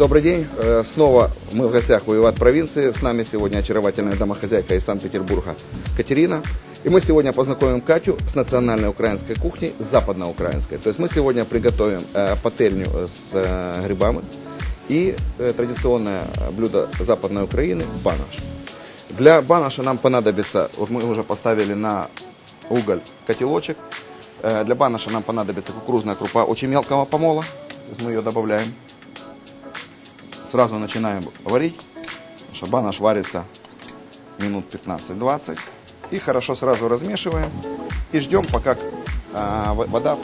Добрый день. Э, Снова мы в гостях у Иват провинции. С нами сегодня очаровательная домохозяйка из Санкт-Петербурга Катерина. И мы сегодня познакомим Катю с национальной украинской кухней, западноукраинской. То есть мы сегодня приготовим э, пательню с э, грибами и традиционное блюдо Западной Украины – банаш. Для банаша нам понадобится, вот мы уже поставили на уголь котелочек. Для банаша нам понадобится кукурузная крупа очень мелкого помола. Мы ее добавляем. Сразу начинаем варить. что Банаш варится минут 15-20. И хорошо сразу размешиваем. И ждем, пока а, во- вода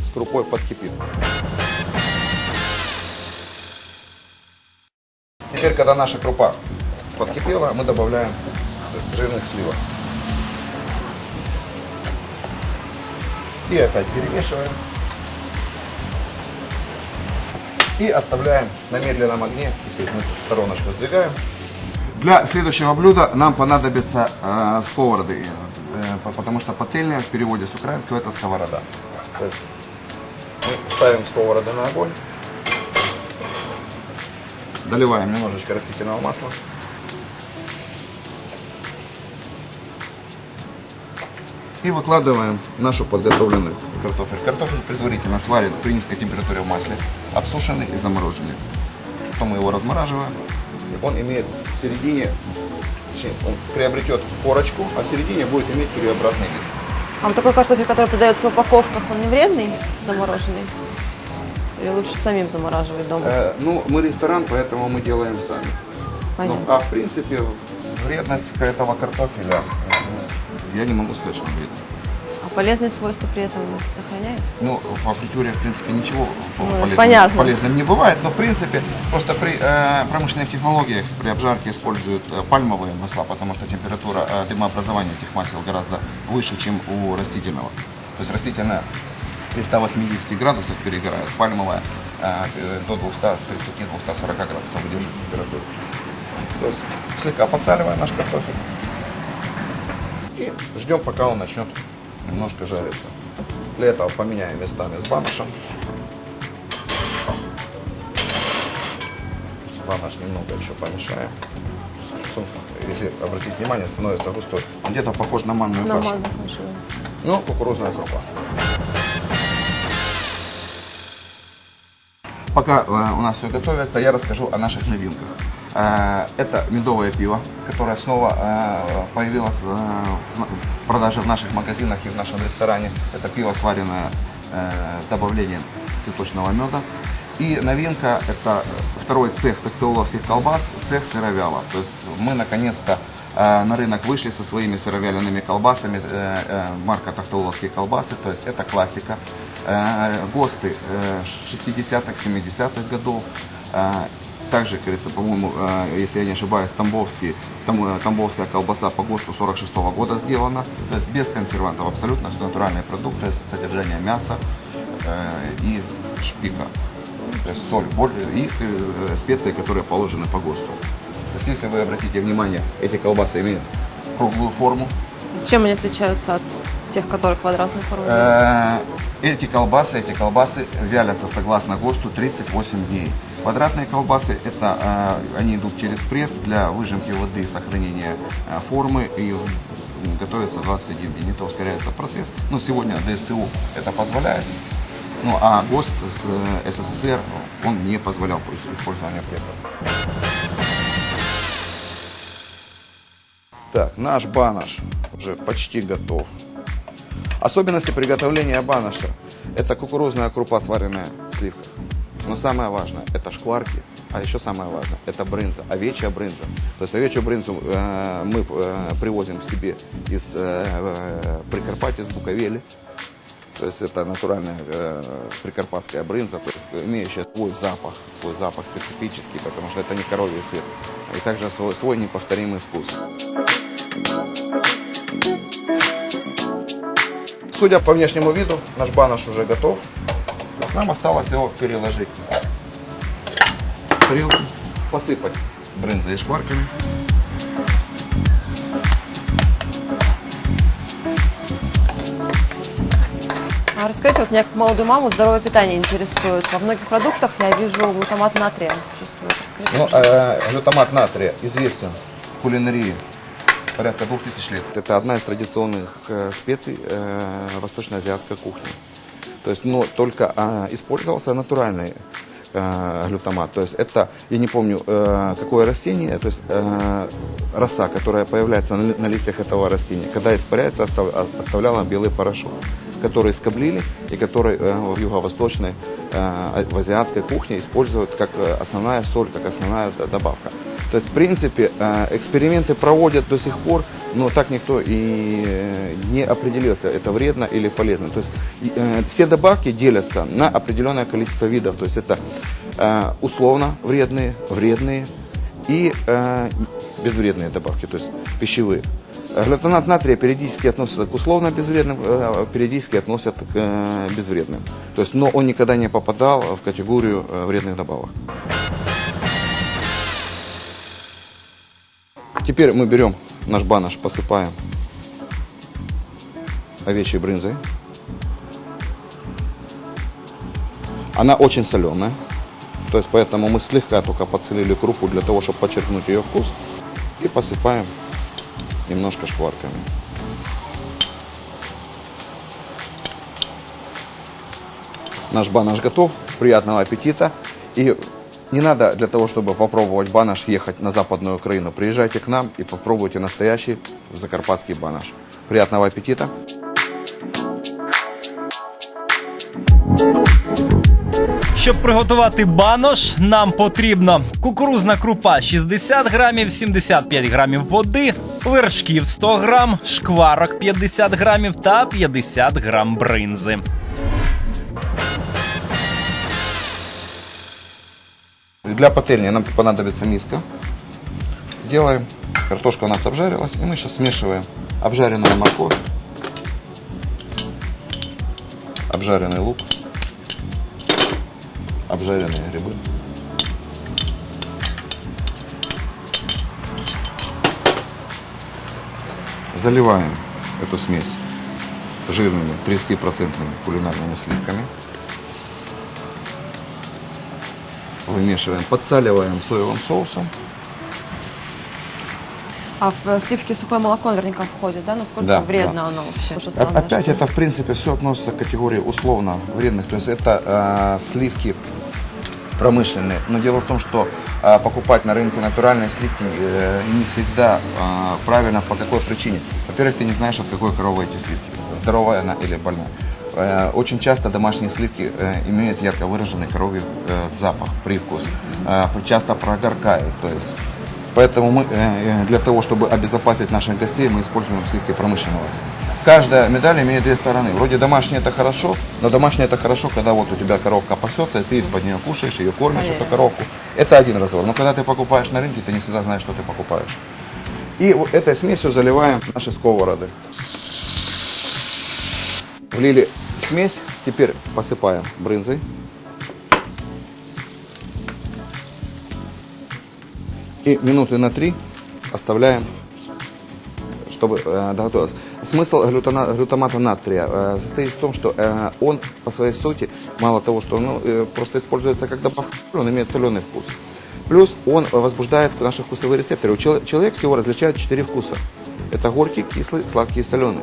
с крупой подкипит. Теперь, когда наша крупа подкипела, мы добавляем жирных сливок. И опять перемешиваем. И оставляем на медленном огне. Теперь мы в стороночку сдвигаем. Для следующего блюда нам понадобятся э, сковороды, э, по- потому что пательня в переводе с украинского это сковорода. То есть мы ставим сковороды на огонь, доливаем немножечко растительного масла. И выкладываем нашу подготовленную картофель. Картофель предварительно сварен при низкой температуре в масле, обсушенный и замороженный. Потом мы его размораживаем. Он имеет в середине, точнее, он приобретет корочку, а в середине будет иметь пюреобразный вид. А вот такой картофель, который продается в упаковках, он не вредный, замороженный? Или лучше самим замораживать дома? Э, ну, мы ресторан, поэтому мы делаем сами. Ну, а в принципе, вредность этого картофеля, м, я не могу сказать, что он вредный. Полезные свойства при этом сохраняются? Ну, во фритюре, в принципе, ничего полезным, понятно. полезным не бывает, но, в принципе, просто при э, промышленных технологиях, при обжарке используют э, пальмовые масла, потому что температура э, дымообразования этих масел гораздо выше, чем у растительного. То есть растительное при 180 градусах перегорает, пальмовая э, до 230-240 градусов выдержит температуру. То есть слегка подсаливаем наш картофель и ждем, пока он начнет немножко жариться. Для этого поменяем местами с банашем. Банаш немного еще помешаем. Он, Если обратить внимание, становится густой. Он где-то похож на манную кашу. Нормально, хорошо. Ну, кукурузная крупа. Пока э, у нас все готовится, я расскажу о наших новинках. Э, Это медовое пиво, которое снова э, появилось э, в продаже в наших магазинах и в нашем ресторане. Это пиво, сваренное э, с добавлением цветочного меда. И новинка – это второй цех тахтеоловских колбас, цех сыровялов. То есть мы наконец-то э, на рынок вышли со своими сыровялеными колбасами, э, э, марка Тахтауловские колбасы, то есть это классика. Э, ГОСТы э, 60-х, 70-х годов. Также, говорится, по-моему, э, если я не ошибаюсь, Тамбовский, там, э, Тамбовская колбаса по ГОСТу 46 года сделана. То есть без консервантов, абсолютно все натуральный продукт, то есть содержание мяса э, и шпика. То есть соль боль- и специи, которые положены по ГОСТу. То есть, если вы обратите внимание, эти колбасы имеют круглую форму. Чем они отличаются от тех, которые квадратной формы? Эти колбасы, эти колбасы вялятся согласно ГОСТу 38 дней. Квадратные колбасы, это э, они идут через пресс для выжимки воды сохранения э, формы и готовятся 21 день. Это ускоряется процесс. Но сегодня ДСТУ это позволяет. Ну а ГОСТ с э, СССР он не позволял использование пресса. Так, наш банаш уже почти готов. Особенности приготовления банаша – это кукурузная крупа, сваренная в сливках. Но самое важное – это шкварки, а еще самое важное – это брынза, овечья брынза. То есть овечью брынзу э, мы э, привозим себе из э, э, Прикарпатья, из Буковели. То есть это натуральная э, прикарпатская брынза, то есть имеющая свой запах, свой запах специфический, потому что это не коровий сыр. И также свой, свой неповторимый вкус. Судя по внешнему виду, наш банаш уже готов. Нам осталось его переложить в тарелку, посыпать брынзой и шкварками. А расскажите, вот меня как молодую маму здоровое питание интересует. Во многих продуктах я вижу глутамат натрия существует. Расскажите, Ну, э, глютамат натрия известен в кулинарии порядка двух тысяч лет. Это одна из традиционных э, специй э, восточно-азиатской кухни. То есть, но только а, использовался натуральный э, глютамат. То есть это, я не помню, э, какое растение, то есть э, роса, которая появляется на, на листьях этого растения, когда испаряется, остав- а- оставляла белый порошок который скоблили и который э, в юго-восточной, в азиатской кухне используют как основная соль, как основная добавка. То есть, в принципе, э, эксперименты проводят до сих пор, но так никто и э, не определился, это вредно или полезно. То есть, э, все добавки делятся на определенное количество видов. То есть, это условно вредные, вредные и безвредные добавки, то есть пищевые. Глютонат натрия периодически относится к условно безвредным, периодически относят к безвредным. То есть, но он никогда не попадал в категорию вредных добавок. Теперь мы берем наш банаш, посыпаем овечьей брынзой. Она очень соленая. То есть поэтому мы слегка только подсолили крупу для того, чтобы подчеркнуть ее вкус. И посыпаем немножко шкварками. Наш банаш готов. Приятного аппетита. И не надо для того, чтобы попробовать банаш, ехать на западную Украину. Приезжайте к нам и попробуйте настоящий закарпатский банаш. Приятного аппетита. Щоб приготувати банош, нам потрібно кукурузна крупа 60 грамів, 75 грамів води, вершків 100 грам, шкварок 50 грамів та 50 грам бринзи. Для пательни нам понадобится миска. Делаем. Картошка у нас обжарилась. И мы сейчас смешиваем обжаренную морковь, обжаренный лук, обжаренные грибы. Заливаем эту смесь жирными 30% кулинарными сливками. Вымешиваем, подсаливаем соевым соусом. А в э, сливки сухое молоко наверняка входит, да? Насколько Да, вредно да. оно вообще? То же О- самое, Опять что- это, в принципе, все относится к категории условно вредных. То есть это э, сливки промышленные. Но дело в том, что э, покупать на рынке натуральные сливки э, не всегда э, правильно. По какой причине? Во-первых, ты не знаешь, от какой коровы эти сливки. Здоровая она или больная. Э, Очень часто домашние сливки э, имеют ярко выраженный коровий э, запах, привкус. Часто прогоркают. То есть Поэтому мы для того, чтобы обезопасить наших гостей, мы используем сливки промышленного. Каждая медаль имеет две стороны. Вроде домашнее это хорошо, но домашнее это хорошо, когда вот у тебя коровка пасется, и ты из-под нее кушаешь, ее кормишь, эту коровку. Это один разговор. Но когда ты покупаешь на рынке, ты не всегда знаешь, что ты покупаешь. И вот этой смесью заливаем наши сковороды. Влили смесь, теперь посыпаем брынзой. И минуты на три оставляем, чтобы э, доготовилось. Смысл глютана- глютамата натрия э, состоит в том, что э, он по своей сути, мало того, что он ну, э, просто используется как добавка, он имеет соленый вкус. Плюс он возбуждает наши вкусовые рецепторы. У чел- человек всего различает четыре вкуса. Это горький, кислый, сладкий и соленый.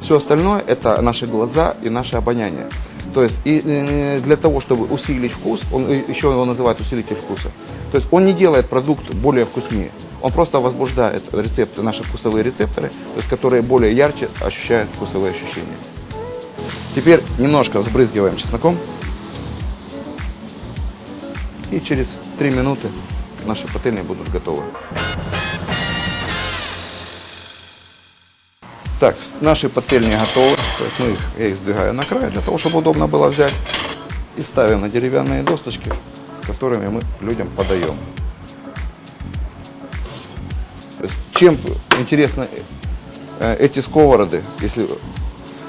Все остальное это наши глаза и наше обоняние. То есть и э, для того, чтобы усилить вкус, он э, еще его называют усилитель вкуса. То есть он не делает продукт более вкуснее. Он просто возбуждает рецепты, наши вкусовые рецепторы, то есть которые более ярче ощущают вкусовые ощущения. Теперь немножко сбрызгиваем чесноком. И через 3 минуты наши пательни будут готовы. Так, наши пательни готовы. То есть мы их, я их сдвигаю на край, для того, чтобы удобно было взять. И ставим на деревянные досточки, с которыми мы людям подаем. Чем интересны эти сковороды, если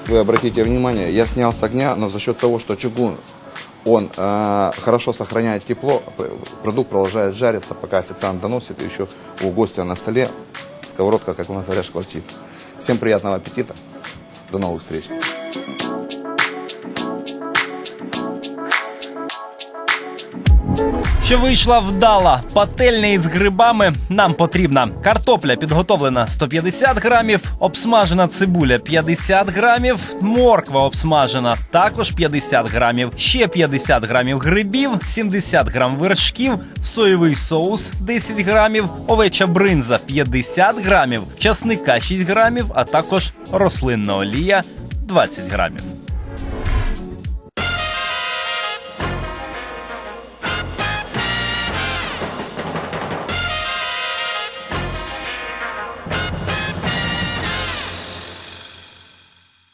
вы обратите внимание, я снял с огня, но за счет того, что чугун, он э, хорошо сохраняет тепло, продукт продолжает жариться, пока официант доносит, и еще у гостя на столе сковородка, как у нас говорят, шкварчит. Всем приятного аппетита, до новых встреч. Що вийшла вдала, пательня із грибами нам потрібна. Картопля підготовлена 150 грамів, обсмажена цибуля 50 грамів, морква обсмажена також 50 грамів, ще 50 грамів грибів, 70 грам вершків, соєвий соус 10 грамів, овеча бринза 50 грамів, часника 6 грамів, а також рослинна олія 20 грамів.